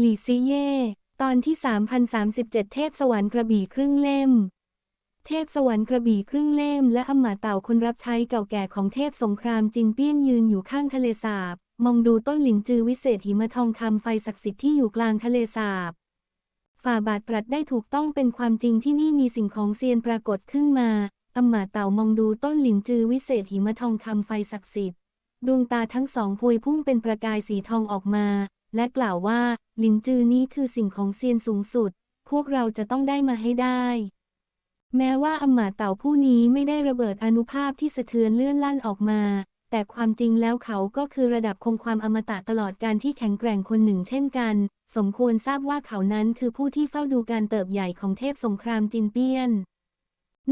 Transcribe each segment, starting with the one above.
หลีซิเย่ ตอนที่ 3037 เทพสวรรค์กระบี่ครึ่งเล่ม เทพสวรรค์กระบี่ครึ่งเล่ม และอำมาเต่าคนรับใช้เก่าแก่ของเทพสงครามจินเปี้ยนยืนอยู่ข้างทะเลสาบ มองดูต้นหลินจือวิเศษหิมะทองคำไฟศักดิ์สิทธิ์ที่อยู่กลางทะเลสาบ ฝ่าบาทตรัสได้ถูกต้องเป็นความจริงที่นี่มีสิ่งของเซียนปรากฏขึ้นมาอำมาเต่ามองดูต้นหลินจือวิเศษหิมะทองคำไฟศักดิ์สิทธิ์ดวงตาทั้งสองพวยพุ่งเป็นประกายสีทองออกมา และกล่าวว่า หลินจือนี้คือสิ่งของเซียนสูงสุด พวกเราจะต้องได้มาให้ได้ แม้ว่าอำมาตย์เต่าผู้นี้ไม่ได้ระเบิดอนุภาพที่สะเทือนเลื่อนลั่นออกมา แต่ความจริงแล้วเขาก็คือระดับคงความอมตะตลอดการที่แข็งแกร่งคนหนึ่งเช่นกัน สมควรทราบว่าเขานั้นคือผู้ที่เฝ้าดูการเติบใหญ่ของเทพสงครามจินเปี้ยน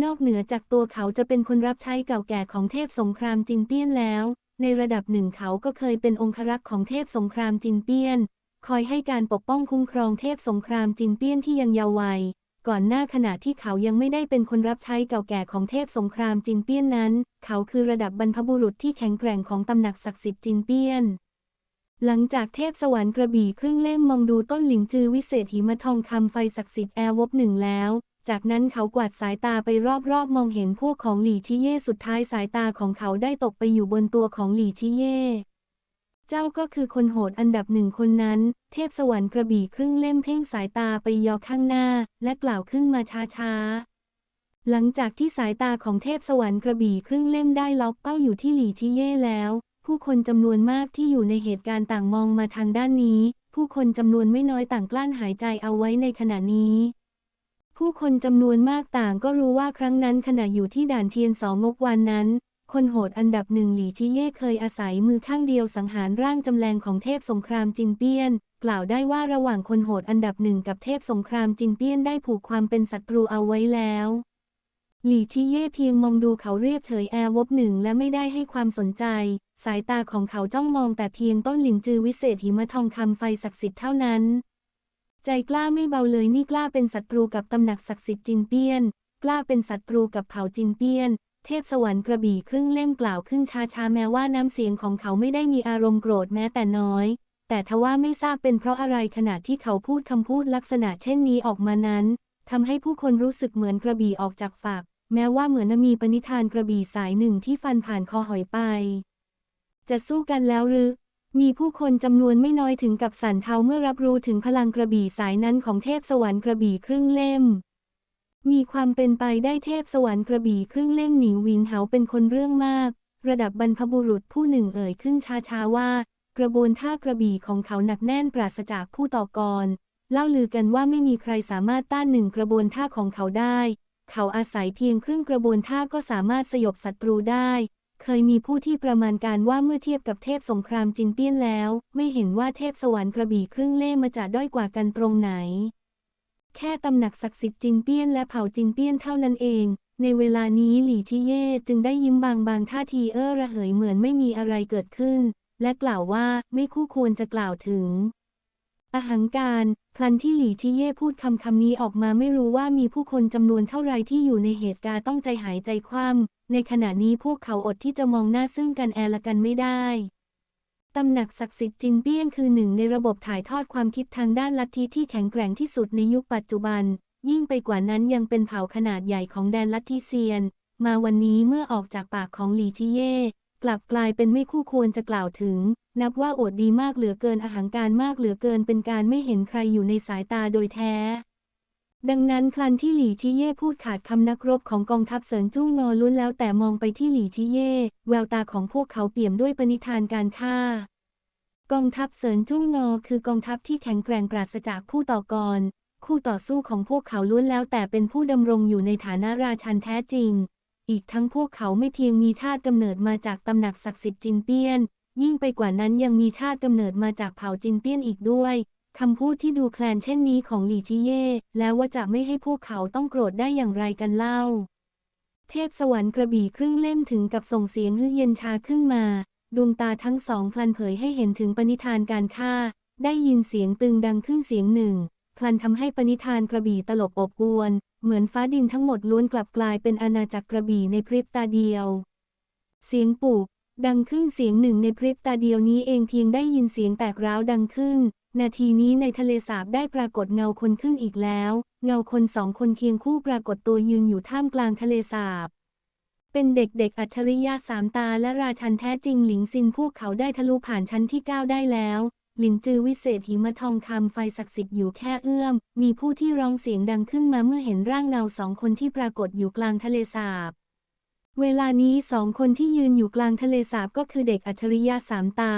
นอกเหนือจากตัวเขาจะเป็นคนรับใช้เก่าแก่ของเทพสงครามจินเปี้ยนแล้ว ในระดับหนึ่งเขาก็เคยเป็นองครักษ์ของเทพสงครามจินเปี้ยน คอยให้การปกป้องคุ้มครองเทพสงครามจินเปี้ยนที่ยังเยาว์วัย ก่อนหน้าขณะที่เขายังไม่ได้เป็นคนรับใช้เก่าแก่ของเทพสงครามจินเปี้ยนนั้น เขาคือระดับบรรพบุรุษที่แข็งแกร่งของตำหนักศักดิ์สิทธิ์จินเปี้ยนหลังจากเทพสวรรค์กระบี่ครึ่งเล่มมองดูต้นหลิงจือวิเศษหิมะทองคำไฟศักดิ์สิทธิ์แอร์วบหนึ่งแล้ว จากนั้นเขากวาดสายตาไปรอบๆ มองเห็นพวกของหลี่ชิเย่สุดท้ายสายตาของเขาได้ตกไปอยู่บนตัวของหลี่ชิเย่เจ้าก็คือคนโหดอันดับหนึ่งคนนั้น เทพสวรรค์กระบี่ครึ่งเล่มเพ่งสายตาไปยอข้างหน้า และกล่าวขึ้นมาช้าๆ หลังจากที่สายตาของเทพสวรรค์กระบี่ครึ่งเล่มได้ล็อกเป้าอยู่ที่หลี่ชิเย่แล้ว ผู้คนจำนวนมากที่อยู่ในเหตุการณ์ต่างมองมาทางด้านนี้ ผู้คนจำนวนไม่น้อยต่างกลั้นหายใจเอาไว้ในขณะนี้ ผู้คนจำนวนมากต่างก็รู้ว่าครั้งนั้นขณะอยู่ที่ด่านเทียนสองงกวันนั้น คนโหดอันดับหนึ่งหลี่ชิเย่เคยอาศัยมือข้างเดียวสังหารร่างจำแรงของเทพสงครามจินเปี้ยน กล่าวได้ว่าระหว่างคนโหดอันดับหนึ่งกับเทพสงครามจินเปี้ยนได้ผูกความเป็นศัตรูเอาไว้แล้วหลี่ชิเย่เพียงมองดูเขาเรียบเฉยแอร์วบหนึ่งและไม่ได้ให้ความสนใจ สายตาของเขาจ้องมองแต่เพียงต้นหลินจือวิเศษหิมะทองคำไฟศักดิ์สิทธิ์เท่านั้น ใจกล้าไม่เบาเลยนี่กล้าเป็นศัตรูกับตำหนักศักดิ์สิทธิ์จินเปี้ยน กล้าเป็นศัตรูกับเผ่าจินเปี้ยน เทพสวรรค์กระบี่ครึ่งเล่มกล่าวขึ้นช้าๆแม้ว่าน้ำเสียงของเขาไม่ได้มีอารมณ์โกรธแม้แต่น้อย แต่ทว่าไม่ทราบเป็นเพราะอะไรขณะที่เขาพูดคำพูดลักษณะเช่นนี้ออกมานั้นทำให้ผู้คนรู้สึกเหมือนกระบี่ออกจากฝัก แม้ว่าเหมือนมีปณิธานกระบี่สายหนึ่งที่ฟันผ่านคอหอยไป จะสู้กันแล้วหรือ มีผู้คนจำนวนไม่น้อยถึงกับสั่นเทาเมื่อรับรู้ถึงพลังกระบี่สายนั้นของเทพสวรรค์กระบี่ครึ่งเล่ม มีความเป็นไปได้เทพสวรรค์กระบี่ครึ่งเล่มหนิวหวินเหาเป็นคนเรื่องมาก ระดับบรรพบุรุษผู้หนึ่งเอ่ยขึ้นช้าๆว่า กระบวนท่ากระบี่ของเขาหนักแน่นปราศจากผู้ต่อกรเล่าลือกันว่าไม่มีใครสามารถต้านหนึ่งกระบวนท่าของเขาได้ เขาอาศัยเพียงครึ่งกระบวนท่าก็สามารถสยบศัตรูได้ เคยมีผู้ที่ประมาณการว่าเมื่อเทียบกับเทพสงครามจินเปี้ยนแล้ว ไม่เห็นว่าเทพสวรรค์กระบี่ครึ่งเล่มาจะด้อยกว่ากันตรงไหน แค่ตำหนักศักดิ์สิทธิ์จินเปี้ยนและเผ่าจินเปี้ยนเท่านั้นเอง ในเวลานี้หลี่ชิเย่จึงได้ยิ้มบางบางท่าทีเอ้อระเหยเหมือนไม่มีอะไรเกิดขึ้น และกล่าวว่าไม่คู่ควรจะกล่าวถึง อหังการ พลันที่หลี่ชิเย่พูดคำคำนี้ออกมาไม่รู้ว่ามีผู้คนจำนวนเท่าไรที่อยู่ในเหตุการณ์ต้องใจหายใจคว่ำในขณะนี้พวกเขาอดที่จะมองหน้าซึ่งกันแอละกันไม่ได้ตำหนักศักดิ์สิทธิ์จินเปี้ยนคือหนึ่งในระบบถ่ายทอดความคิดทางด้านลัทธิที่แข็งแกร่งที่สุดในยุคปัจจุบัน ยิ่งไปกว่านั้นยังเป็นเผ่าขนาดใหญ่ของแดนลัทธิเซียน มาวันนี้เมื่อออกจากปากของหลี่ชิเย่กลับกลายเป็นไม่คู่ควรจะกล่าวถึง นับว่าอดดีมากเหลือเกินอาหางการมากเหลือเกินเป็นการไม่เห็นใครอยู่ในสายตาโดยแท้ ดังนั้นคลันที่หลี่ชิเย่พูดขาดคำนักรบของกองทัพเสินจุ้งงอลุ้นแล้วแต่มองไปที่หลี่ชิเย่แววตาของพวกเขาเปี่ยมด้วยปณิธานการฆ่ากองทัพเสินจุ้งงอคือกองทัพที่แข็งแกร่งปราศจากผู้ต่อกร คู่ต่อสู้ของพวกเขาล้วนแล้วแต่เป็นผู้ดำรงอยู่ในฐานะราชันแท้จริง อีกทั้งพวกเขาไม่เพียงมีชาติกำเนิดมาจากตำหนักศักดิ์สิทธิ์จินเปี้ยน ยิ่งไปกว่านั้นยังมีชาติกำเนิดมาจากเผ่าจินเปี้ยนอีกด้วยคำพูดที่ดูแคลนเช่นนี้ของหลี่จิเย่แล้วว่าจะไม่ให้พวกเขาต้องโกรธได้อย่างไรกันเล่า เทพสวรรค์กระบี่ครึ่งเล่มถึงกับส่งเสียงฮือเย็นชาขึ้นมา ดวงตาทั้งสองพลันเผยให้เห็นถึงปณิธานการฆ่า ได้ยินเสียงตึงดังขึ้นเสียงหนึ่ง พลันทำให้ปณิธานกระบี่ตลบอบอวน เหมือนฟ้าดินทั้งหมดล้วนกลับกลายเป็นอาณาจักรกระบี่ในพริบตาเดียว เสียงปุก ดังขึ้นเสียงหนึ่งในพริบตาเดียวนี้เองเพียงได้ยินเสียงแตกร้าวดังขึ้น นาทีนี้ในทะเลสาบได้ปรากฏเงาคนขึ้นอีกแล้ว เงาคนสองคนเคียงคู่ปรากฏตัวยืนอยู่ท่ามกลางทะเลสาบ เป็นเด็กๆอัจฉริยะสามตาและราชันแท้จริงหลิงซินพวกเขาได้ทะลุผ่านชั้นที่ 9 ได้แล้วหลินจือวิเศษหิมะทองคำไฟศักดิ์สิทธิ์อยู่แค่เอื้อม มีผู้ที่ร้องเสียงดังขึ้นมาเมื่อเห็นร่างเงาสองคนที่ปรากฏอยู่กลางทะเลสาบ เวลานี้สองคนที่ยืนอยู่กลางทะเลสาบก็คือเด็กอัจฉริยะสามตา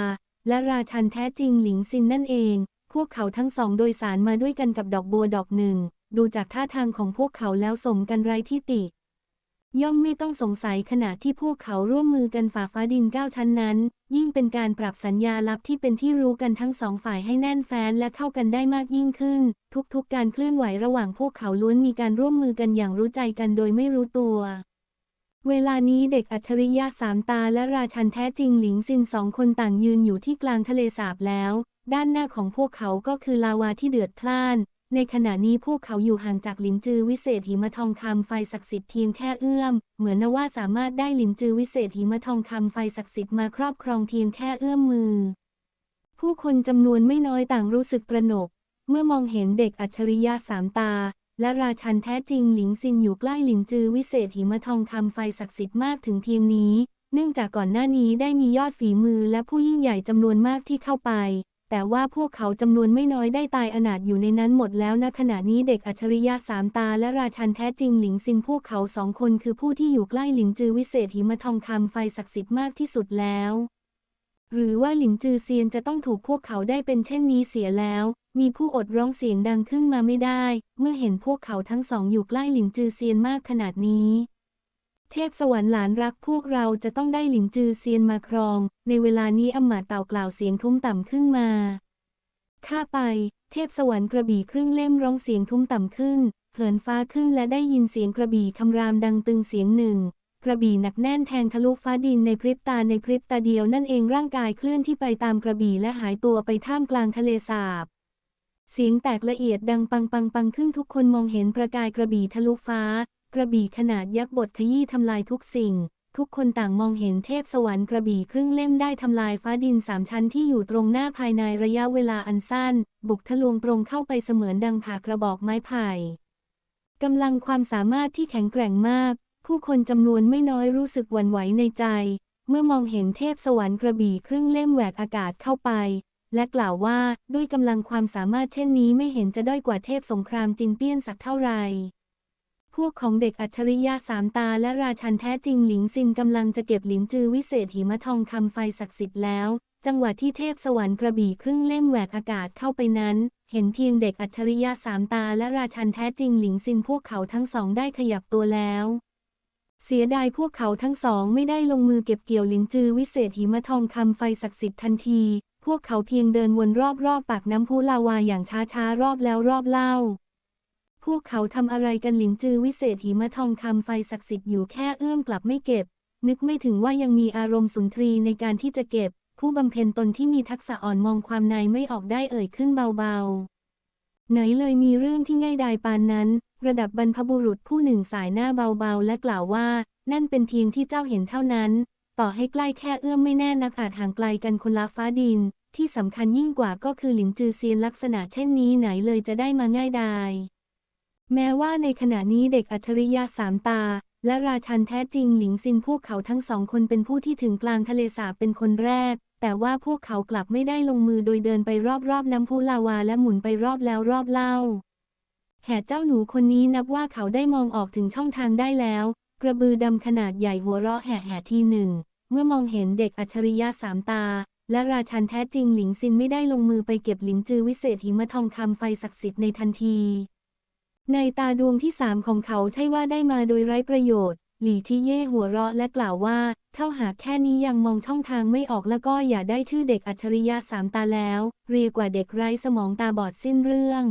และราชันแท้จริงหลิงซินนั่นเอง พวกเขาทั้งสองโดยสารมาด้วยกันกับดอกบัวดอกหนึ่ง ดูจากท่าทางของพวกเขาแล้วสมกันไรที่ติ ย่อมไม่ต้องสงสัยขณะที่พวกเขาร่วมมือกันฝ่าฟ้าดินเก้าชั้นนั้น ยิ่งเป็นการปรับสัญญาลับที่เป็นที่รู้กันทั้งสองฝ่ายให้แน่นแฟ้นและเข้ากันได้มากยิ่งขึ้น ทุกๆการเคลื่อนไหวระหว่างพวกเขาล้วนมีการร่วมมือกันอย่างรู้ใจกันโดยไม่รู้ตัว เวลานี้เด็กอัจฉริยะสามตาและราชันแท้จริงหลิงซินสองคนต่างยืนอยู่ที่กลางทะเลสาบแล้ว ด้านหน้าของพวกเขาก็คือลาวาที่เดือดพล่าน ในขณะนี้พวกเขาอยู่ห่างจากหลินจือวิเศษหิมะทองคำไฟศักดิ์สิทธิ์เพียงแค่เอื้อม เหมือนนว่าสามารถได้หลินจือวิเศษหิมะทองคำไฟศักดิ์สิทธิ์มาครอบครองเพียงแค่เอื้อมมือ ผู้คนจำนวนไม่น้อยต่างรู้สึกตระหนก เมื่อมองเห็นเด็กอัจฉริยะสามตา และราชันแท้จริงหลิงซินอยู่ใกล้หลินจือวิเศษหิมะทองคำไฟศักดิ์สิทธิ์มากถึงเพียงนี้ เนื่องจากก่อนหน้านี้ได้มียอดฝีมือและผู้ยิ่งใหญ่จำนวนมากที่เข้าไป แต่ว่าพวกเขาจำนวนไม่น้อยได้ตายอนาถอยู่ในนั้นหมดแล้วณขณะนี้เด็กอัจฉริยะสามตาและราชันแท้จริงหลิงซินพวกเขาสองคนคือผู้ที่อยู่ใกล้หลินจือวิเศษหิมะทองคำไฟศักดิ์สิทธิ์มากที่สุดแล้ว หรือว่าหลินจือเซียนจะต้องถูกพวกเขาได้เป็นเช่นนี้เสียแล้ว มีผู้อดร้องเสียงดังขึ้นมาไม่ได้ เมื่อเห็นพวกเขาทั้งสองอยู่ใกล้หลินจือเซียนมากขนาดนี้ เทพสวรรค์หลานรักพวกเราจะต้องได้หลินจือเซียนมาครอง ในเวลานี้อำมาตย์เต่ากล่าวเสียงทุ้มต่ำขึ้นมา ข้าไป เทพสวรรค์กระบี่ครึ่งเล่มร้องเสียงทุ้มต่ำขึ้นเหินฟ้าขึ้นและได้ยินเสียงกระบี่คำรามดังตึงเสียงหนึ่ง ระบี่หนักแน่นแทงทะลุฟ้าดินในพริบตาในพริบตาเดียวนั่นเองร่างกายเคลื่อนที่ไปตามกระบี่และหายตัวไปท่ามกลางทะเลสาบ เสียงแตกละเอียดดังปังปังปังขึ้นทุกคนมองเห็นประกายกระบี่ทะลุฟ้า กระบี่ขนาดยักษ์บดขยี้ทำลายทุกสิ่ง ทุกคนต่างมองเห็นเทพสวรรค์กระบี่ครึ่งเล่มได้ทำลายฟ้าดินสามชั้นที่อยู่ตรงหน้าภายในระยะเวลาอันสั้น บุกทะลวงตรงเข้าไปเสมือนดังผ่ากระบอกไม้ไผ่กำลังความสามารถที่แข็งแกร่งมาก ผู้คนจำนวนไม่น้อยรู้สึกหวั่นไหวในใจ เมื่อมองเห็นเทพสวรรค์กระบี่ครึ่งเล่มแหวกอากาศเข้าไป และกล่าวว่าด้วยกำลังความสามารถเช่นนี้ไม่เห็นจะด้อยกว่าเทพสงครามจินเปี้ยนสักเท่าไหร่พวกของเด็กอัจฉริยะสามตาและราชันแท้จริงหลิงซินกำลังจะเก็บหลินจือวิเศษหิมะทองคำไฟศักดิ์สิทธิ์แล้ว จังหวะที่เทพสวรรค์กระบี่ครึ่งเล่มแหวกอากาศเข้าไปนั้น เห็นเพียงเด็กอัจฉริยะสามตาและราชันแท้จริงหลิงซินพวกเขาทั้งสองได้ขยับตัวแล้ว เสียดายพวกเขาทั้งสองไม่ได้ลงมือเก็บเกี่ยวหลินจือวิเศษหิมะทองคำไฟศักดิ์สิทธิ์ทันที พวกเขาเพียงเดินวนรอบๆปากน้ำพุลาวาอย่างช้าๆรอบแล้วรอบเล่า พวกเขาทำอะไรกันหลินจือวิเศษหิมะทองคำไฟศักดิ์สิทธิ์อยู่แค่เอื้อมกลับไม่เก็บ นึกไม่ถึงว่ายังมีอารมณ์สุนทรีในการที่จะเก็บ ผู้บำเพ็ญตนที่มีทักษะอ่อนมองความในไม่ออกได้เอ่ยขึ้นเบาๆไหนเลยมีเรื่องที่ง่ายดายปานนั้น ระดับบรรพบุรุษผู้หนึ่งสายหน้าเบาๆ และกล่าวว่า นั่นเป็นเพียงที่เจ้าเห็นเท่านั้น ต่อให้ใกล้แค่เอื้อมไม่แน่นักอาจห่างไกลกันคนละฟ้าดิน ที่สำคัญยิ่งกว่าก็คือหลินจือเซียนลักษณะเช่นนี้ไหนเลยจะได้มาง่ายดายแม้ว่าในขณะนี้เด็กอัจฉริยะสามตา และราชันแท้จริงหลิงซินพวกเขาทั้งสองคนเป็นผู้ที่ถึงกลางทะเลสาบเป็นคนแรก แต่ว่าพวกเขากลับไม่ได้ลงมือโดยเดินไปรอบๆน้ำพุลาวาและหมุนไปรอบแล้วรอบเล่า แห่เจ้าหนูคนนี้นับว่าเขาได้มองออกถึงช่องทางได้แล้ว กระบือดำขนาดใหญ่หัวเราะแห่แห่ทีหนึ่ง เมื่อมองเห็นเด็กอัจฉริยะสามตา และราชันแท้จริงหลิงซินไม่ได้ลงมือไปเก็บหลินจือวิเศษหิมะทองคำไฟศักดิ์สิทธิ์ในทันที ในตาดวงที่สามของเขาใช่ว่าได้มาโดยไร้ประโยชน์ หลี่ที่เย่หัวเราะและกล่าวว่า เท่าหากแค่นี้ยังมองช่องทางไม่ออกแล้วก็อย่าได้ชื่อเด็กอัจฉริยะสามตาแล้ว เรียกว่าเด็กไร้สมองตาบอดสิ้นเรื่อง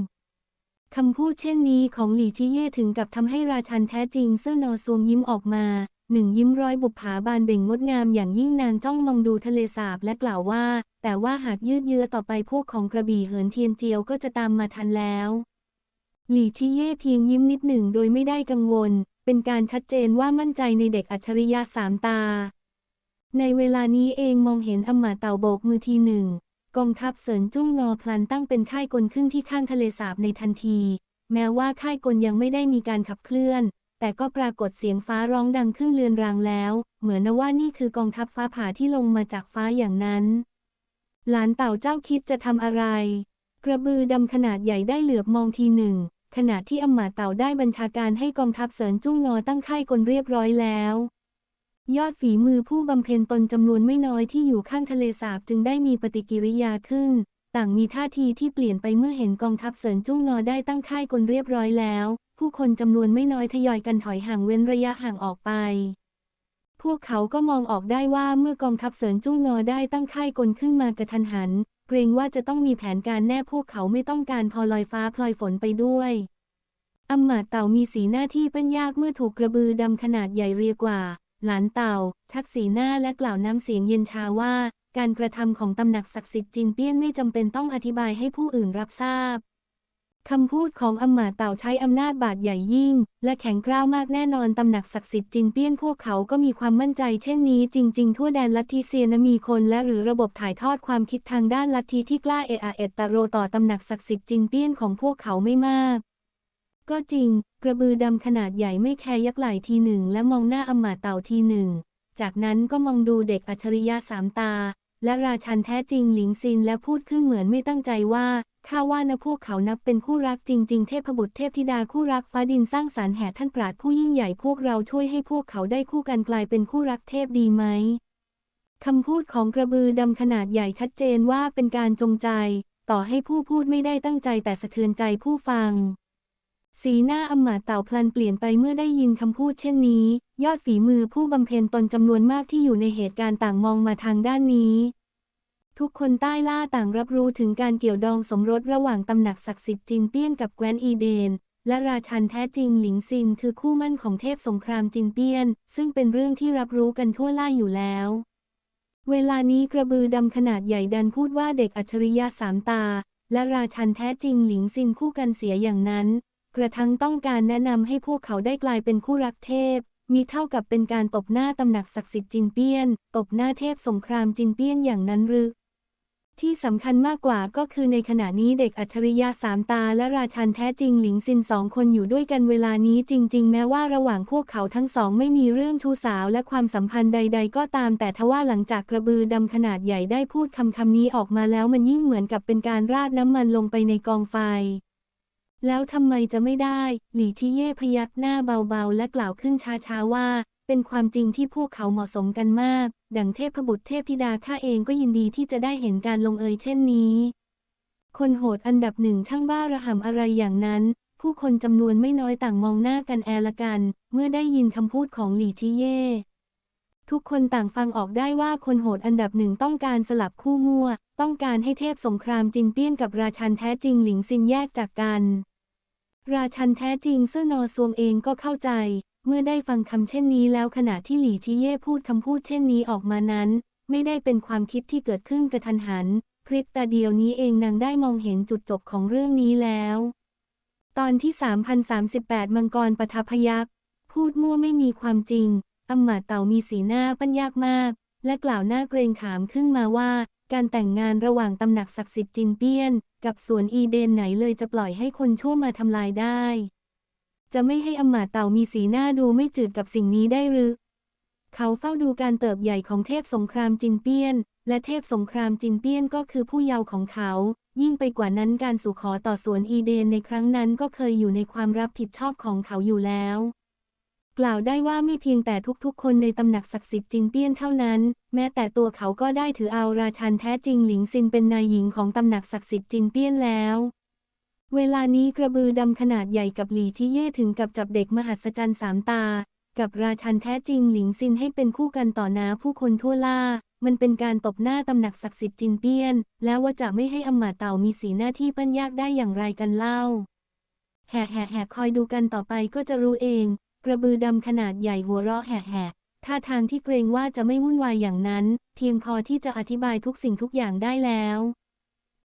คำพูดเช่นนี้ของหลี่ที่เย่ถึงกับทำให้ราชันแท้จริงเสื้อนอซวงยิ้มออกมา หนึ่งยิ้มร้อยบุปผาบานเบ่งงดงามอย่างยิ่งนางจ้องมองดูทะเลสาบและกล่าวว่า แต่ว่าหากยืดเยื้อต่อไปพวกของกระบี่เหินเทียนเจียวก็จะตามมาทันแล้ว หลี่ชิเย่เพียงยิ้มนิดหนึ่งโดยไม่ได้กังวล เป็นการชัดเจนว่ามั่นใจในเด็กอัจฉริยะสามตา ในเวลานี้เองมองเห็นอำมาตย์เต่าโบกมือทีหนึ่ง กองทัพเสริญจุ้งงอพลันตั้งเป็นค่ายกลขึ้นที่ข้างทะเลสาบในทันที แม้ว่าค่ายกลยังไม่ได้มีการขับเคลื่อน แต่ก็ปรากฏเสียงฟ้าร้องดังขึ้นเรือนรางแล้ว เหมือนว่านี่คือกองทัพฟ้าผ่าที่ลงมาจากฟ้าอย่างนั้น หลานเต่าเจ้าคิดจะทำอะไร กระบือดำขนาดใหญ่ได้เหลือบมองทีหนึ่งขณะที่อำมาตย์เต่าได้บัญชาการให้กองทัพเสริญจุ้งงอตั้งค่ายกลเรียบร้อยแล้ว ยอดฝีมือผู้บำเพ็ญตนจำนวนไม่น้อยที่อยู่ข้างทะเลสาบจึงได้มีปฏิกิริยาขึ้น ต่างมีท่าทีที่เปลี่ยนไปเมื่อเห็นกองทัพเสริญจุ้งงอได้ตั้งค่ายกลเรียบร้อยแล้ว ผู้คนจำนวนไม่น้อยทยอยกันถอยห่างเว้นระยะห่างออกไป พวกเขาก็มองออกได้ว่าเมื่อกองทัพเสริญจุ้งงอได้ตั้งค่ายกลขึ้นมากระทันหัน เกรงว่าจะต้องมีแผนการแน่พวกเขาไม่ต้องการพอลอยฟ้าพลอยฝนไปด้วยอำมาตเต่ามีสีหน้าที่เป็นยากเมื่อถูกกระบือดำขนาดใหญ่เรียกว่า หลานเต่า ชักสีหน้าและกล่าวน้ำเสียงเย็นชาว่า การกระทำของตำหนักศักดิ์สิทธิ์จินเปี้ยนไม่จำเป็นต้องอธิบายให้ผู้อื่นรับทราบคำพูดของอำมาตย์เต่าใช้อำนาจบาดใหญ่ยิ่ง และแข็งกร้าวมากแน่นอนตำหนักศักดิ์สิทธิ์จินเปี้ยนพวกเขาก็มีความมั่นใจเช่นนี้จริง ๆ ทั่วแดนลัทธิเซียนมีคนและหรือระบบถ่ายทอดความคิดทางด้านลัทธิที่กล้าเอะอะเอตโรต่อตำหนักศักดิ์สิทธิ์จินเปี้ยนของพวกเขาไม่มาก ก็จริง กระบือดำขนาดใหญ่ไม่แคร์ยักไหล่ทีหนึ่ง และมองหน้าอมาตเต่าทีหนึ่ง จากนั้นก็มองดูเด็กอัจฉริยะสามตา และราชันแท้จริงหลิงซินและพูดขึ้นเหมือนไม่ตั้งใจว่าข้าว่านะพวกเขานับเป็นคู่รักจริง ๆ เทพบุตรเทพธิดาคู่รักฟ้าดินสร้างสารรค์แห่ท่านปราดผู้ยิ่งใหญ่พวกเราช่วยให้พวกเขาได้คู่กันกลายเป็นคู่รักเทพดีไหมคำพูดของกระบือดำขนาดใหญ่ชัดเจนว่าเป็นการจงใจ ต่อให้ผู้พูดไม่ได้ตั้งใจแต่สะเทือนใจผู้ฟัง สีหน้าอำมาตย์เต่าพลันเปลี่ยนไปเมื่อได้ยินคำพูดเช่นนี้ ยอดฝีมือผู้บำเพ็ญตนจำนวนมากที่อยู่ในเหตุการณ์ต่างมองมาทางด้านนี้ ทุกคนใต้ล่าต่างรับรู้ถึงการเกี่ยวดองสมรสระหว่างตำหนักศักดิ์สิทธิ์จินเปี้ยนกับแคว้นอีเดน และราชันแท้จริงหลิงซินคือคู่มั่นของเทพสงครามจินเปี้ยน ซึ่งเป็นเรื่องที่รับรู้กันทั่วล่าอยู่แล้ว เวลานี้กระบือดำขนาดใหญ่ดันพูดว่าเด็กอัจฉริยะสามตา และราชันแท้จริงหลิงซินคู่กันเสียอย่างนั้น กระทั่งต้องการแนะนำให้พวกเขาได้กลายเป็นคู่รักเทพ มีเท่ากับเป็นการตบหน้าตำหนักศักดิ์สิทธิ์จินเปี้ยน ตบหน้าเทพสงครามจินเปี้ยนอย่างนั้นหรือที่สำคัญมากกว่าก็คือในขณะนี้เด็กอัจฉริยะสามตาและราชันแท้จริงหลิงซินสองคนอยู่ด้วยกันเวลานี้จริง ๆ แม้ว่าระหว่างพวกเขาทั้งสองไม่มีเรื่องชู้สาวและความสัมพันธ์ใด ๆ ก็ตามแต่ทว่าหลังจากกระบือดำขนาดใหญ่ได้พูดคำคำนี้ออกมาแล้วมันยิ่งเหมือนกับเป็นการราดน้ำมันลงไปในกองไฟ แล้วทำไมจะไม่ได้ หลี่ชิเย่พยักหน้าเบาๆ และกล่าวขึ้นช้าๆว่า เป็นความจริงที่พวกเขาเหมาะสมกันมาก ดังเทพบุตรเทพธิดาข้าเองก็ยินดีที่จะได้เห็นการลงเอยเช่นนี้ คนโหดอันดับหนึ่งช่างบ้าระห่ำอะไรอย่างนั้น ผู้คนจำนวนไม่น้อยต่างมองหน้ากันแอละกัน เมื่อได้ยินคำพูดของหลี่ชิเย่ทุกคนต่างฟังออกได้ว่าคนโหดอันดับหนึ่งต้องการสลับคู่มั่วต้องการให้เทพสงครามจินเปี้ยนกับราชันแท้จริงหลิงซินแยกจากกัน ราชันแท้จริงเสื้อนอซวงเองก็เข้าใจ เมื่อได้ฟังคำเช่นนี้แล้วขณะที่หลี่ชิเย่พูดคำพูดเช่นนี้ออกมานั้น ไม่ได้เป็นความคิดที่เกิดขึ้นกระทันหัน พริบตาเดียวนี้เองนางได้มองเห็นจุดจบของเรื่องนี้แล้ว ตอนที่ 3038 มังกรปทัพยักษ์พูดมั่วไม่มีความจริงอำมาตเต่ามีสีหน้าปัญยากมาก และกล่าวหน้าเกรงขามขึ้นมาว่า การแต่งงานระหว่างตำหนักศักดิ์สิทธิ์จินเปี้ยน กับสวนอีเดนไหนเลยจะปล่อยให้คนชั่วมาทำลายได้ จะไม่ให้อำมาตเต่ามีสีหน้าดูไม่จืดกับสิ่งนี้ได้หรือ เขาเฝ้าดูการเติบใหญ่ของเทพสงครามจินเปี้ยน และเทพสงครามจินเปี้ยนก็คือผู้เยาว์ของเขา ยิ่งไปกว่านั้นการสู่ขอต่อสวนอีเดนในครั้งนั้นก็เคยอยู่ในความรับผิดชอบของเขาอยู่แล้ว กล่าวได้ว่าไม่เพียงแต่ทุกๆ คนในตำหนักศักดิ์สิทธิ์จินเปี้ยนเท่านั้น แม้แต่ตัวเขาก็ได้ถือเอาราชันแท้จริงหลิงซินเป็นนายหญิงของตำหนักศักดิ์สิทธิ์จินเปี้ยนแล้ว เวลานี้กระบือดำขนาดใหญ่กับหลีที่เย่ถึงกับจับเด็กมหัศจรรย์สามตา กับราชันแท้จริงหลิงซินให้เป็นคู่กันต่อหน้าผู้คนทั่วล่า มันเป็นการตบหน้าตำหนักศักดิ์สิทธิ์จินเปี้ยน แล้วว่าจะไม่ให้อำมาตย์เต่ามีสีหน้าที่ปั้นยากได้อย่างไรกันเล่าแห่แห่แห่คอยดูกันต่อไปก็จะรู้เอง กระบือดำขนาดใหญ่หัวเราะแห่แห่ท่าทางที่เกรงว่าจะไม่วุ่นวายอย่างนั้น เพียงพอที่จะอธิบายทุกสิ่งทุกอย่างได้แล้ว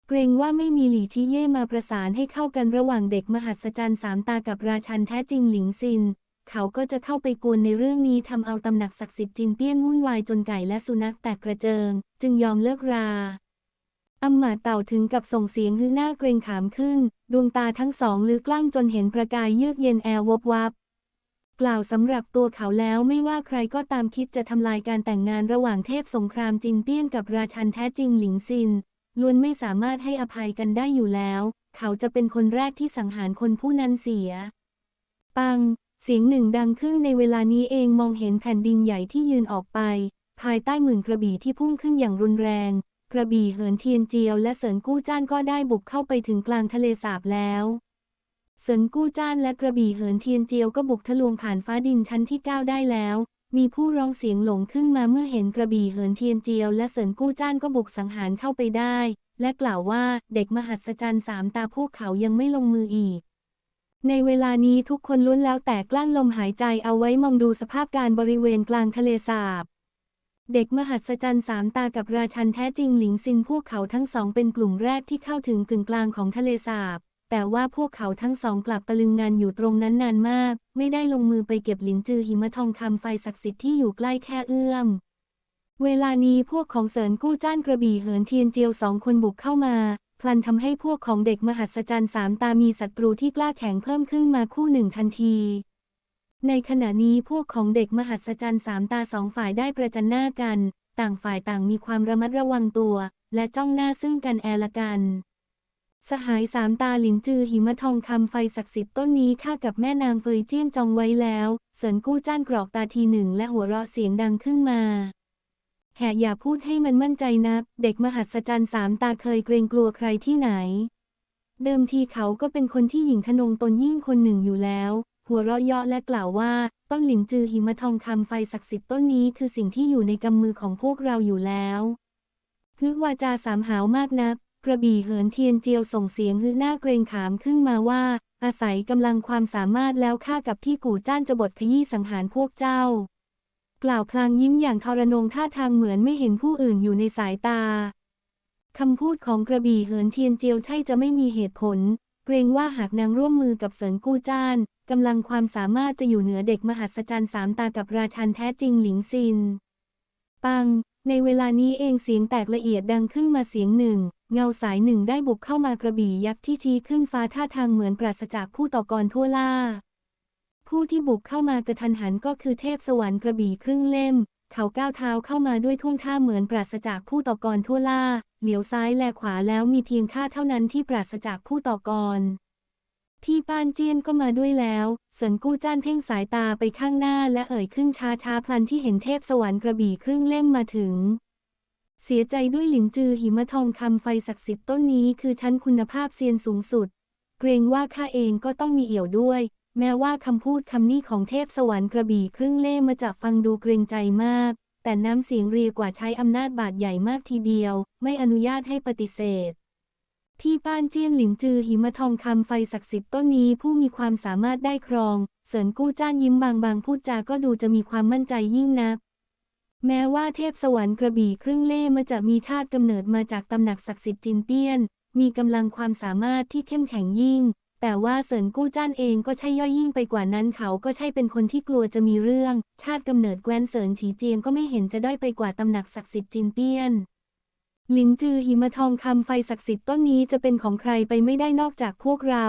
เกรงว่าไม่มีหลี่ชิเย่มาประสานให้เข้ากันระหว่างเด็กมหัศจรรย์สามตากับราชันแท้จริงหลิงซิน เขาก็จะเข้าไปกวนในเรื่องนี้ทำเอาตำหนักศักดิ์สิทธิ์จินเปี้ยนวุ่นวายจนไก่และสุนัขแตกกระเจิง จึงยอมเลิกราอำมาเต่าถึงกับส่งเสียงฮือหน้าเกรงขามขึ้น ดวงตาทั้งสองลือกลั่งจนเห็นประกายเยือกเย็นแอร์วบวับ กล่าวสำหรับตัวเขาแล้วไม่ว่าใครก็ตามคิดจะทำลายการแต่งงานระหว่างเทพสงครามจินเปี้ยนกับราชันแท้จริงหลิงซินล้วนไม่สามารถให้อภัยกันได้อยู่แล้ว เขาจะเป็นคนแรกที่สังหารคนผู้นั้นเสีย ปัง เสียงหนึ่งดังขึ้นในเวลานี้เองมองเห็นแผ่นดินใหญ่ที่ยืนออกไป ภายใต้หมื่นกระบี่ที่พุ่งขึ้นอย่างรุนแรง กระบี่เหินเทียนเจียวและเสินกู้จ้านก็ได้บุกเข้าไปถึงกลางทะเลสาบแล้ว เสินกู้จ้านและกระบี่เหินเทียนเจียวก็บุกทะลวงผ่านฟ้าดินชั้นที่ 9 ได้แล้ว มีผู้ร้องเสียงหลงขึ้นมาเมื่อเห็นกระบี่เหินเทียนเจียวและเสินกู้จ้านก็บุกสังหารเข้าไปได้ และกล่าวว่าเด็กมหัศจรรย์สามตาพวกเขายังไม่ลงมืออีก ในเวลานี้ทุกคนล้วนแล้วแต่กลั้นลมหายใจเอาไว้มองดูสภาพการบริเวณกลางทะเลสาบเด็กมหัศจรรย์สามตากับราชันแท้จริงหลิงซินพวกเขาทั้งสองเป็นกลุ่มแรกที่เข้าถึงกึ่งกลางของทะเลสาบ แต่ว่าพวกเขาทั้งสองกลับตะลึงงานอยู่ตรงนั้นนานมาก ไม่ได้ลงมือไปเก็บหลินจือหิมะทองคำไฟศักดิ์สิทธิ์ที่อยู่ใกล้แค่เอื้อม เวลานี้พวกของเสริญกู้จ้านกระบี่เหินเทียนเจียวสองคนบุกเข้ามา พลันทำให้พวกของเด็กมหัศจรรย์สามตามีศัตรูที่กล้าแข็งเพิ่มขึ้นมาคู่หนึ่งทันที ในขณะนี้พวกของเด็กมหัศจรรย์สามตาสองฝ่ายได้ประจันหน้ากัน ต่างฝ่ายต่างมีความระมัดระวังตัว และจ้องหน้าซึ่งกันแอละกัน สหายสามตาหลินจือหิมะทองคำไฟศักดิ์สิทธิ์ต้นนี้ข้ากับแม่นางเฟยเจี้ยนจองไว้แล้ว เสินกู้จ้านกรอกตาทีหนึ่งและหัวเราะเสียงดังขึ้นมา แหกอย่าพูดให้มันมั่นใจนัก เด็กมหัศจรรย์สามตาเคยเกรงกลัวใครที่ไหน เดิมทีเขาก็เป็นคนที่หญิงทนงตนยิ่งคนหนึ่งอยู่แล้ว หัวเราะเยาะและกล่าวว่า ต้นหลินจือหิมะทองคำไฟศักดิ์สิทธิ์ต้นนี้คือสิ่งที่อยู่ในกำมือของพวกเราอยู่แล้วฮึวาจาสามหาวมากนัก กระบี่เหินเทียนเจียวส่งเสียงฮึหน้าเกรงขามขึ้นมาว่า อาศัยกำลังความสามารถแล้วข้ากับพี่กู่จ้านจะบทขยี้สังหารพวกเจ้า กล่าวพลางยิ้มอย่างทรนงท่าทางเหมือนไม่เห็นผู้อื่นอยู่ในสายตาคำพูดของกระบี่เหินเทียนเจียวใช่จะไม่มีเหตุผล เกรงว่าหากนางร่วมมือกับเสินกู้จ้านกำลังความสามารถจะอยู่เหนือเด็กมหัศจรรย์สามตากับราชันแท้จริงหลิงซิน ปัง ในเวลานี้เองเสียงแตกละเอียดดังขึ้นมาเสียงหนึ่ง เงาสายหนึ่งได้บุกเข้ามากระบี่ยักษ์ที่ชี้ขึ้นฟ้าท่าทางเหมือนปราศจากผู้ต่อกรทั่วล่า ผู้ที่บุกเข้ามากระทันหันก็คือเทพสวรรค์กระบี่ครึ่งเล่ม เขาก้าวเท้าเข้ามาด้วยท่วงท่าเหมือนปราศจากผู้ต่อกรทั่วล่า เหลียวซ้ายแลขวาแล้วมีเพียงข้าเท่านั้นที่ปราศจากผู้ต่อกร พี่ป้านเจียนก็มาด้วยแล้ว เสินกู้จ้านเพ่งสายตาไปข้างหน้าและเอ่ยขึ้นช้าช้าพลันที่เห็นเทพสวรรค์กระบี่ครึ่งเล่มมาถึง เสียใจด้วยหลินจือหิมะทองคำไฟศักดิ์สิทธิ์ต้นนี้คือชั้นคุณภาพเซียนสูงสุด เกรงว่าข้าเองก็ต้องมีเอี่ยวด้วย แม้ว่าคำพูดคำนี้ของเทพสวรรค์กระบี่ครึ่งเล่มมาจะฟังดูเกรงใจมาก แต่น้ำเสียงเรียกว่าใช้อำนาจบาดใหญ่มากทีเดียว ไม่อนุญาตให้ปฏิเสธ พี่ป้านเจี้ยนหลินจือหิมะทองคำไฟศักดิ์สิทธิ์ต้นนี้ผู้มีความสามารถได้ครอง เสินกู้จ้านยิ้มบางบางๆพูดจาก็ดูจะมีความมั่นใจยิ่งนัก แม้ว่าเทพสวรรค์กระบี่ครึ่งเล่มาจะมีชาติกำเนิดมาจากตำหนักศักดิ์สิทธิ์จินเปี้ยน มีกำลังความสามารถที่เข้มแข็งยิ่ง แต่ว่าเสินกู้จ้านเองก็ใช่ย่อยยิ่งไปกว่านั้นเขาก็ใช่เป็นคนที่กลัวจะมีเรื่อง ชาติกำเนิดแคว้นเสินฉีเจียงก็ไม่เห็นจะด้อยไปกว่าตำหนักศักดิ์สิทธิ์จินเปี้ยน หลินจือหิมะทองคำไฟศักดิ์สิทธิ์ต้นนี้จะเป็นของใครไปไม่ได้นอกจากพวกเรา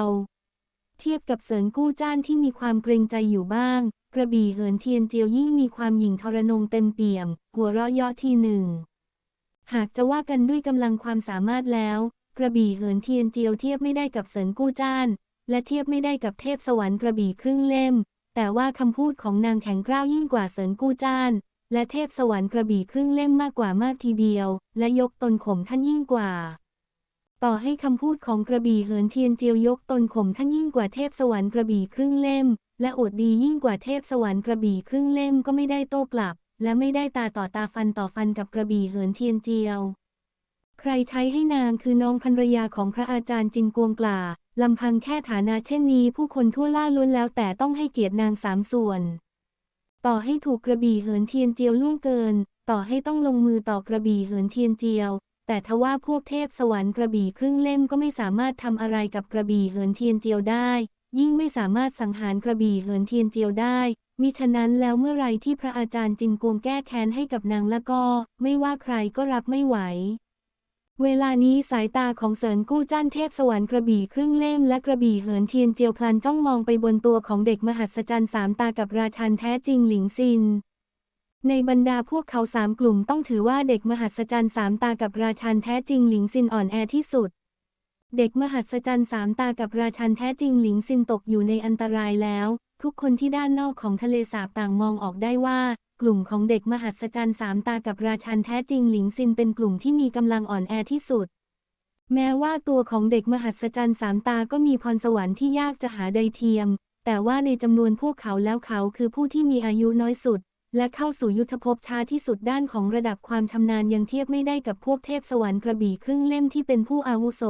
เทียบกับเสินกู้จ้านที่มีความเกรงใจอยู่บ้าง กระบี่เหินเทียนเจียวยิ่งมีความหยิ่งทรนงเต็มเปี่ยม หัวเราะเยาะทีหนึ่ง หากจะว่ากันด้วยกำลังความสามารถแล้ว กระบี่เหินเทียนเจียวเทียบไม่ได้กับเสินกู้จ้าน และเทียบไม่ได้กับเทพสวรรค์กระบี่ครึ่งเล่ม แต่ว่าคำพูดของนางแข็งกร้าวยิ่งกว่าเสินกู้จ้าน และเทพสวรรค์กระบี่ครึ่งเล่มมากกว่ามากทีเดียว และยกตนข่มท่านยิ่งกว่า ต่อให้คำพูดของกระบี่เหินเทียนเจียวยกตนข่มท่านยิ่งกว่าเทพสวรรค์กระบี่ครึ่งเล่ม และอวดดียิ่งกว่าเทพสวรรค์กระบี่ครึ่งเล่มก็ไม่ได้โต้กลับ และไม่ได้ตาต่อตาฟันต่อฟันกับกระบี่เหินเทียนเจียว ใครใช้ให้นางคือน้องภรรยาของพระอาจารย์จินกวงกล่าลำพังแค่ฐานะเช่นนี้ ผู้คนทั่วล่าล้วนแล้วแต่ต้องให้เกียรตินางสามส่วน ต่อให้ถูกกระบี่เหินเทียนเจียวล่วงเกิน ต่อให้ต้องลงมือต่อกระบี่เหินเทียนเจียว แต่ทว่าพวกเทพสวรรค์กระบี่ครึ่งเล่มก็ไม่สามารถทำอะไรกับกระบี่เหินเทียนเจียวได้ ยิ่งไม่สามารถสังหารกระบี่เหินเทียนเจียวได้มิฉะนั้นแล้วเมื่อไรที่พระอาจารย์จินกวงแก้แค้นให้กับนางแล้วก็ ไม่ว่าใครก็รับไม่ไหว เวลานี้สายตาของเสินกู้จ้านเทพสวรรค์กระบี่ครึ่งเล่มและกระบี่เหินเทียนเจียวพลันจ้องมองไปบนตัวของเด็กมหัศจรรย์สามตากับราชันแท้จริงหลิงซิน ในบรรดาพวกเขาสามกลุ่มต้องถือว่าเด็กมหัศจรรย์สามตากับราชันแท้จริงหลิงซินอ่อนแอที่สุด เด็กมหัศจรรย์สามตากับราชันแท้จริงหลิงซินตกอยู่ในอันตรายแล้ว ทุกคนที่ด้านนอกของทะเลสาบต่างมองออกได้ว่า กลุ่มของเด็กมหัศจรรย์สามตากับราชันแท้จริงหลิงซินเป็นกลุ่มที่มีกำลังอ่อนแอที่สุด แม้ว่าตัวของเด็กมหัศจรรย์สามตาก็มีพรสวรรค์ที่ยากจะหาใดเทียม แต่ว่าในจำนวนพวกเขาแล้วเขาคือผู้ที่มีอายุน้อยสุด และเข้าสู่ยุทธภพช้าที่สุดด้านของระดับความชำนาญยังเทียบไม่ได้กับพวกเทพสวรรค์กระบี่ครึ่งเล่มที่เป็นผู้อาวุโส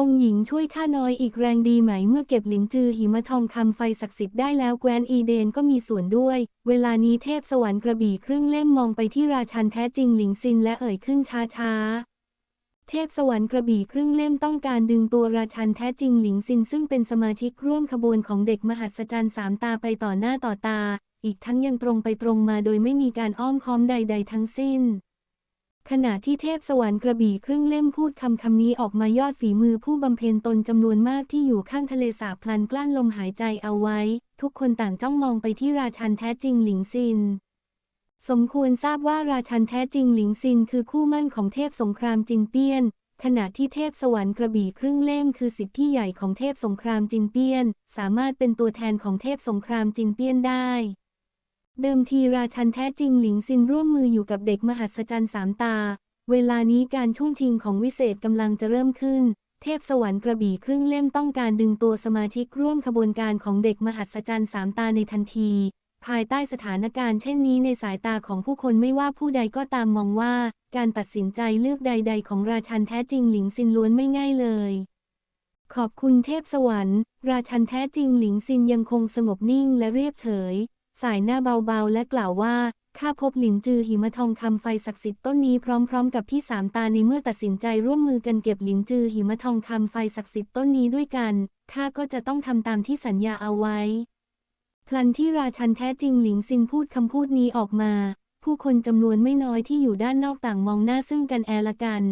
องค์หญิงช่วยข้าน้อยอีกแรงดีไหมเมื่อเก็บหลินจือหิมะทองคำไฟศักดิ์สิทธิ์ได้แล้วแคว้นอีเดนก็มีส่วนด้วย เวลานี้เทพสวรรค์กระบี่ครึ่งเล่มมองไปที่ราชันแท้จริงหลิงซินและเอ่ยขึ้นช้าๆเทพสวรรค์กระบี่ครึ่งเล่มต้องการดึงตัวราชันแท้จริงหลิงซินซึ่งเป็นสมาชิกร่วมขบวนของเด็กมหัศจรรย์สามตาไปต่อหน้าต่อตา อีกทั้งยังตรงไปตรงมาโดยไม่มีการอ้อมค้อมใด ๆ ทั้งสิ้น ขณะที่เทพสวรรค์กระบี่ครึ่งเล่มพูดคำคำนี้ออกมายอดฝีมือผู้บำเพ็ญตนจำนวนมากที่อยู่ข้างทะเลสาบพลันกลั้นลมหายใจเอาไว้ ทุกคนต่างจ้องมองไปที่ราชันแท้จริงหลิงซิน สมควรทราบว่าราชันแท้จริงหลิงซินคือคู่มั่นของเทพสงครามจินเปี้ยน ขณะที่เทพสวรรค์กระบี่ครึ่งเล่มคือสิทธิพี่ใหญ่ของเทพสงครามจินเปี้ยน สามารถเป็นตัวแทนของเทพสงครามจินเปี้ยนได้ เดิมทีราชันแท้จริงหลิงซินร่วมมืออยู่กับเด็กมหัศจรรย์สามตา เวลานี้การช่วงชิงของวิเศษกำลังจะเริ่มขึ้น เทพสวรรค์กระบี่ครึ่งเล่มต้องการดึงตัวสมาชิกร่วมขบวนการของเด็กมหัศจรรย์สามตาในทันที ภายใต้สถานการณ์เช่นนี้ในสายตาของผู้คนไม่ว่าผู้ใดก็ตามมองว่า การตัดสินใจเลือกใด ๆ ของราชันแท้จริงหลิงซินล้วนไม่ง่ายเลยขอบคุณเทพสวรรค์ ราชันแท้จริงหลิงซินยังคงสงบนิ่งและเรียบเฉย สายหน้าเบาๆ และกล่าวว่าข้าพบหลินจือหิมะทองคำไฟศักดิ์สิทธิ์ต้นนี้พร้อมๆ กับพี่สามตาในเมื่อตัดสินใจร่วมมือกันเก็บหลินจือหิมะทองคำไฟศักดิ์สิทธิ์ต้นนี้ด้วยกันข้าก็จะต้องทำตามที่สัญญาเอาไว้ พลันที่ราชันแท้จริงหลิงซินพูดคำพูดนี้ออกมา ผู้คนจำนวนไม่น้อยที่อยู่ด้านนอกต่างมองหน้าซึ่งกันแอละกัน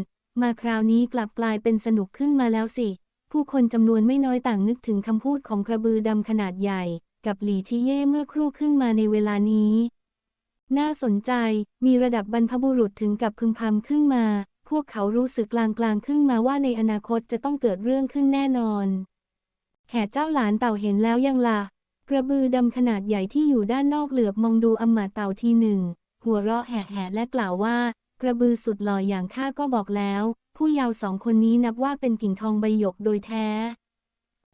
มาคราวนี้กลับกลายเป็นสนุกขึ้นมาแล้วสิ ผู้คนจำนวนไม่น้อยต่างนึกถึงคำพูดของกระบือดำขนาดใหญ่ กับหลี่ชิเย่เมื่อครู่ขึ้นมาในเวลานี้ น่าสนใจ มีระดับบรรพบุรุษถึงกับพึงพำขึ้นมา พวกเขารู้สึกกลางๆขึ้นมาว่าในอนาคตจะต้องเกิดเรื่องขึ้นแน่นอนแห่เจ้าหลานเต่าเห็นแล้วยังล่ะ กระบือดำขนาดใหญ่ที่อยู่ด้านนอกเหลือบมองดูอำมาตย์เต่าทีหนึ่ง หัวเราะแหะๆและกล่าวว่า กระบือสุดหล่ออย่างข้าก็บอกแล้ว ผู้เยาวสองคนนี้นับว่าเป็นกิ่งทองใบหยกโดยแท้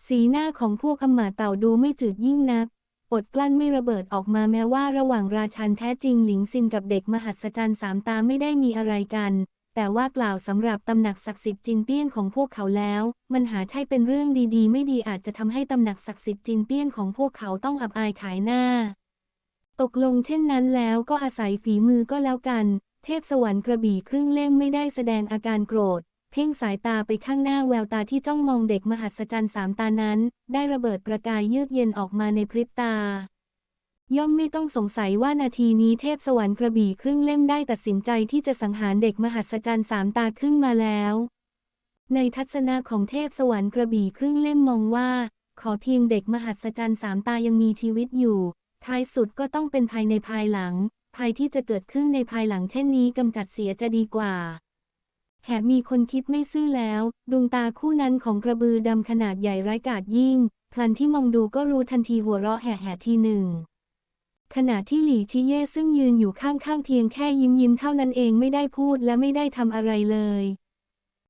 สีหน้าของพวกอมาเต่าดูไม่จืดยิ่งนัก อดกลั้นไม่ระเบิดออกมาแม้ว่าระหว่างราชันแท้จริงหลิงซินกับเด็กมหัศจรรย์สามตาไม่ได้มีอะไรกัน แต่ว่ากล่าวสำหรับตำหนักศักดิ์สิทธิ์จินเปี้ยนของพวกเขาแล้ว มันหาใช่เป็นเรื่องดีๆ ไม่ดีอาจจะทำให้ตำหนักศักดิ์สิทธิ์จินเปี้ยนของพวกเขาต้องอับอายขายหน้า ตกลงเช่นนั้นแล้วก็อาศัยฝีมือก็แล้วกัน เทพสวรรค์กระบี่ครึ่งเล่มไม่ได้แสดงอาการโกรธ เพ่งสายตาไปข้างหน้าแววตาที่จ้องมองเด็กมหัศจรรย์สามตานั้น ได้ระเบิดประกายเยือกเย็นออกมาในพริบตา ย่อมไม่ต้องสงสัยว่านาทีนี้เทพสวรรค์กระบี่ครึ่งเล่มได้ตัดสินใจที่จะสังหารเด็กมหัศจรรย์สามตาขึ้นมาแล้ว ในทัศนะของเทพสวรรค์กระบี่ครึ่งเล่มมองว่า ขอเพียงเด็กมหัศจรรย์สามตายังมีชีวิตอยู่ ท้ายสุดก็ต้องเป็นภายในภายหลัง ภัยที่จะเกิดขึ้นในภายหลังเช่นนี้กำจัดเสียจะดีกว่า แหบมีคนคิดไม่ซื่อแล้ว ดวงตาคู่นั้นของกระบือดำขนาดใหญ่ร้ายกาจยิ่ง พลันที่มองดูก็รู้ทันทีหัวเราะแห่ๆทีหนึ่ง ขณะที่หลี่ชิเย่ซึ่งยืนอยู่ข้างๆเพียงแค่ยิ้มยิ้มเท่านั้นเองไม่ได้พูดและไม่ได้ทำอะไรเลย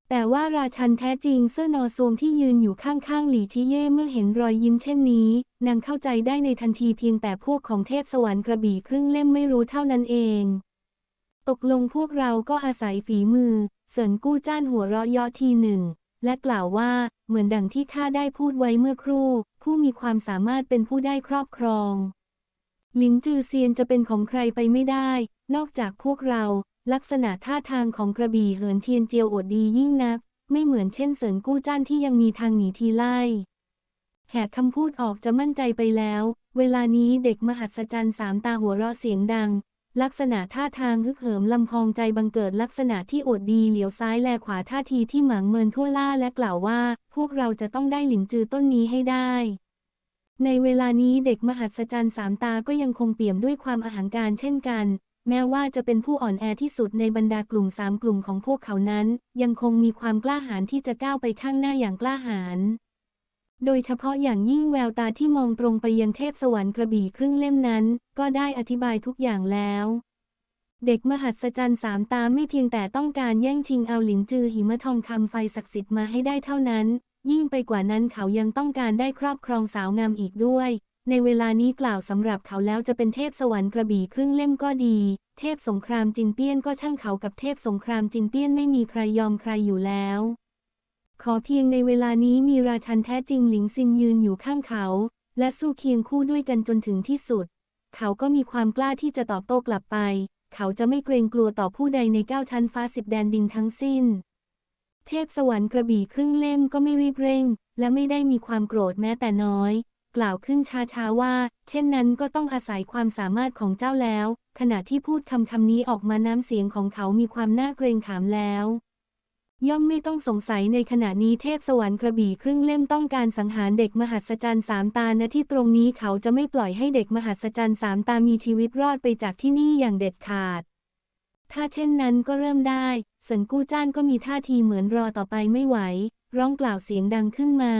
แต่ว่าราชันแท้จริงเสื้อนอซวมที่ยืนอยู่ข้างๆหลี่ชิเย่เมื่อเห็นรอยยิ้มเช่นนี้นางเข้าใจได้ในทันทีเพียงแต่พวกของเทพสวรรค์กระบี่ครึ่งเล่มไม่รู้เท่านั้นเอง ตกลงพวกเราก็อาศัยฝีมือ เสินกู้จ้านหัวเราะยาะทีหนึ่ง และกล่าวว่า เหมือนดังที่ข้าได้พูดไว้เมื่อครู่ ผู้มีความสามารถเป็นผู้ได้ครอบครอง หลินจือเซียนจะเป็นของใครไปไม่ได้ นอกจากพวกเรา ลักษณะท่าทางของกระบี่เหินเทียนเจียวอดดียิ่งนัก ไม่เหมือนเช่นเสินกู้จ้านที่ยังมีทางหนีทีไล่แหกคำพูดออกจะมั่นใจไปแล้ว เวลานี้เด็กมหัศจรรย์สามตาหัวเราะเสียงดัง ลักษณะท่าทางฮึกเหิมลำพองใจบังเกิดลักษณะที่อวดดีเหลียวซ้ายแลขวาท่าทีที่หมางเมินทั่วล่าและกล่าวว่า พวกเราจะต้องได้หลินจือต้นนี้ให้ได้ ในเวลานี้เด็กมหัศจรรย์สามตาก็ยังคงเปี่ยมด้วยความอาหังการเช่นกัน แม้ว่าจะเป็นผู้อ่อนแอที่สุดในบรรดากลุ่มสามกลุ่มของพวกเขานั้น ยังคงมีความกล้าหาญที่จะก้าวไปข้างหน้าอย่างกล้าหาญ โดยเฉพาะอย่างยิ่งแววตาที่มองตรงไปยังเทพสวรรค์กระบี่ครึ่งเล่มนั้น ก็ได้อธิบายทุกอย่างแล้ว เด็กมหัศจรรย์สามตาไม่เพียงแต่ต้องการแย่งชิงเอาหลินจือหิมะทองคำไฟศักดิ์สิทธิ์มาให้ได้เท่านั้น ยิ่งไปกว่านั้นเขายังต้องการได้ครอบครองสาวงามอีกด้วย ในเวลานี้กล่าวสำหรับเขาแล้วจะเป็นเทพสวรรค์กระบี่ครึ่งเล่มก็ดี เทพสงครามจินเปี้ยนก็ช่างเขากับเทพสงครามจินเปี้ยนไม่มีใครยอมใครอยู่แล้ว ขอเพียงในเวลานี้มีราชันแท้จริงหลิงซินยืนอยู่ข้างเขา และสู้เคียงคู่ด้วยกันจนถึงที่สุด เขาก็มีความกล้าที่จะตอบโต้กลับไป เขาจะไม่เกรงกลัวต่อผู้ใดในเก้าชั้นฟ้าสิบแดนดินทั้งสิ้น เทพสวรรค์กระบี่ครึ่งเล่มก็ไม่รีบเร่ง และไม่ได้มีความโกรธแม้แต่น้อย กล่าวขึ้นช้าๆว่า เช่นนั้นก็ต้องอาศัยความสามารถของเจ้าแล้ว ขณะที่พูดคำคำนี้ออกมาน้ำเสียงของเขามีความน่าเกรงขามแล้ว ย่อมไม่ต้องสงสัยในขณะนี้เทพสวรรค์กระบี่ครึ่งเล่มต้องการสังหารเด็กมหัศจรรย์สามตาณที่ตรงนี้เขาจะไม่ปล่อยให้เด็กมหัศจรรย์สามตามีชีวิตรอดไปจากที่นี่อย่างเด็ดขาด ถ้าเช่นนั้นก็เริ่มได้เซินกู้จ้านก็มีท่าทีเหมือนรอต่อไปไม่ไหว ร้องกล่าวเสียงดังขึ้นมา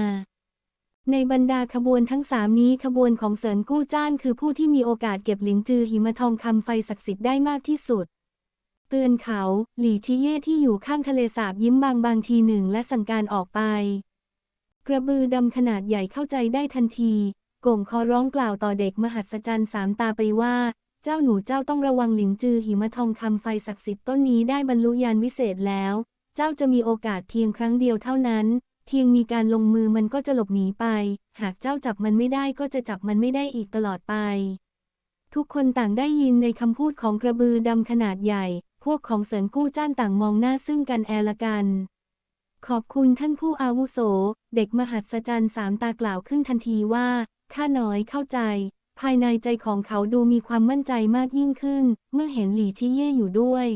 ในบรรดาขบวนทั้งสามนี้ขบวนของเซินกู้จ้านคือผู้ที่มีโอกาสเก็บหลินจือหิมะทองคำไฟศักดิ์สิทธิ์ได้มากที่สุด เตือนเขา หลี่ชิเย่ที่อยู่ข้างทะเลสาบยิ้มบางบางทีหนึ่งและสั่งการออกไป กระบือดำขนาดใหญ่เข้าใจได้ทันทีโก่งคอร้องกล่าวต่อเด็กมหัศจรรย์สามตาไปว่า เจ้าหนูเจ้าต้องระวังหลินจือหิมะทองคำไฟศักดิ์สิทธิ์ต้นนี้ได้บรรลุญาณวิเศษแล้ว เจ้าจะมีโอกาสเพียงครั้งเดียวเท่านั้น เพียงมีการลงมือมันก็จะหลบหนีไป หากเจ้าจับมันไม่ได้ก็จะจับมันไม่ได้อีกตลอดไป ทุกคนต่างได้ยินในคำพูดของกระบือดำขนาดใหญ่ วกของเสริญกู้จ้านต่างมองหน้าซึ่งกันแอละกัน ขอบคุณท่านผู้อาวุโส เด็กมหัศจรรย์สามตากล่าวขึ้นทันทีว่าข้าน้อยเข้าใจ ภายในใจของเขาดูมีความมั่นใจมากยิ่งขึ้น เมื่อเห็นหลีที่เย่อยู่ด้วย